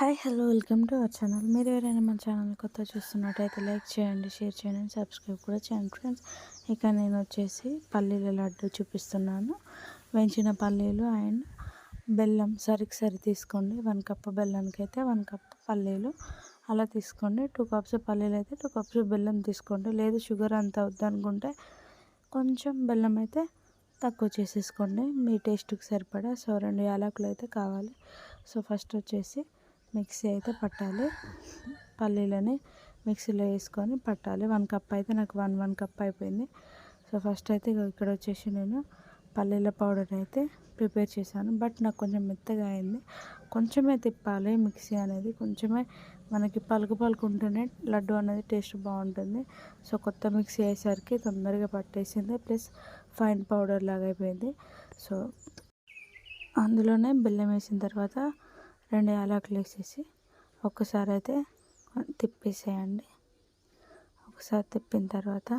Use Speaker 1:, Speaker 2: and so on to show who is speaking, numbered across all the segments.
Speaker 1: Hi hello welcome to our channel. మీరు ఎవరైనా మన ఛానల్ కొత్త చూస్తున్నట్టయితే లైక్ చేయండి షేర్ చేయండి సబ్స్క్రైబ్ కూడా చేయండి ఫ్రెండ్స్. ఇక నేను వచ్చేసి పల్లీల లడ్డు చూపిస్తున్నాను. వేయించిన పల్లీలు అండ్ బెల్లం సరికి సరి తీసుకోండి. వన్ కప్ బెల్లానికి అయితే వన్ కప్ పల్లీలు అలా తీసుకోండి. టూ కప్స్ పల్లీలు అయితే టూ కప్స్ బెల్లం తీసుకోండి. లేదు షుగర్ అంత వద్దనుకుంటే కొంచెం బెల్లం అయితే తక్కువ చేసేసుకోండి. మీ టేస్ట్కి సరిపడా సో రెండు యాలకులు అయితే కావాలి. సో ఫస్ట్ వచ్చేసి మిక్సీ అయితే పట్టాలి. పల్లీలని మిక్సీలో వేసుకొని పట్టాలి. వన్ కప్ అయితే నాకు వన్ వన్ కప్ అయిపోయింది. సో ఫస్ట్ అయితే ఇక్కడ వచ్చేసి నేను పల్లీల పౌడర్ అయితే ప్రిపేర్ చేశాను. బట్ నాకు కొంచెం మెత్తగా అయింది. కొంచెమే తిప్పాలి మిక్సీ అనేది. కొంచెమే మనకి పలుకు పలుకు ఉంటేనే లడ్డు అనేది టేస్ట్ బాగుంటుంది. సో కొత్త మిక్సీ అయ్యేసరికి తొందరగా పట్టేసింది. ప్లస్ ఫైన్ పౌడర్ లాగా అయిపోయింది. సో అందులోనే బెల్లం వేసిన తర్వాత రెండు యాలకులు వేసేసి ఒక్కసారి అయితే తిప్పేసేయండి. ఒకసారి తిప్పిన తర్వాత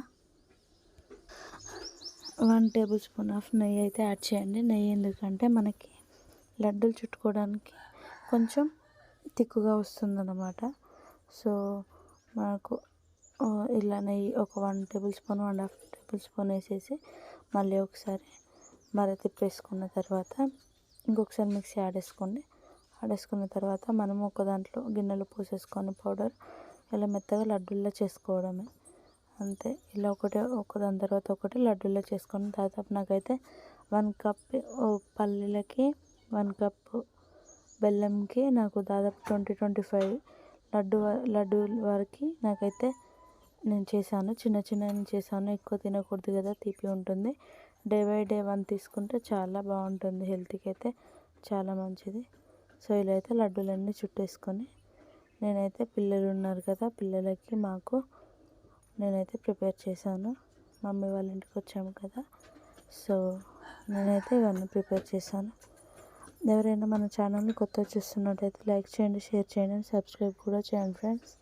Speaker 1: వన్ టేబుల్ స్పూన్ ఆఫ్ నెయ్యి అయితే యాడ్ చేయండి. నెయ్యి ఎందుకంటే మనకి లడ్డూలు చుట్టుకోవడానికి కొంచెం తిక్కుగా వస్తుందన్నమాట. సో మనకు ఇలా నెయ్యి ఒక one tablespoon one half tablespoon వేసేసి మళ్ళీ ఒకసారి మర తిప్పేసుకున్న తర్వాత ఇంకొకసారి మిక్సీ యాడ్ వేసుకోండి. ఆడేసుకున్న తర్వాత మనము ఒక దాంట్లో గిన్నెలో పోసేసుకొని పౌడర్ ఇలా మెత్తగా లడ్డూల్లో చేసుకోవడమే. అంతే. ఇలా ఒకటి ఒక దాని తర్వాత ఒకటి లడ్డూల్లో చేసుకొని దాదాపు నాకైతే వన్ కప్ పల్లీలకి వన్ కప్ బెల్లంకి నాకు దాదాపు twenty twenty five laddu laddu వరకు నాకైతే నేను చేశాను. చిన్న చిన్న చేశాను. ఎక్కువ తినకూడదు కదా తీపి ఉంటుంది. డే బై డే వన్ తీసుకుంటే చాలా బాగుంటుంది. హెల్త్కి అయితే చాలా మంచిది. సో ఇలా అయితే లడ్డూలన్నీ చుట్టేసుకొని నేనైతే పిల్లలు ఉన్నారు కదా పిల్లలకి మాకు నేనైతే ప్రిపేర్ చేశాను. మమ్మీ వాళ్ళ ఇంటికి వచ్చాము కదా సో నేనైతే ఇవన్నీ ప్రిపేర్ చేశాను. ఎవరైనా మన ఛానల్ని కొత్త చూస్తున్నట్టయితే లైక్ చేయండి షేర్ చేయండి సబ్స్క్రైబ్ కూడా చేయండి ఫ్రెండ్స్.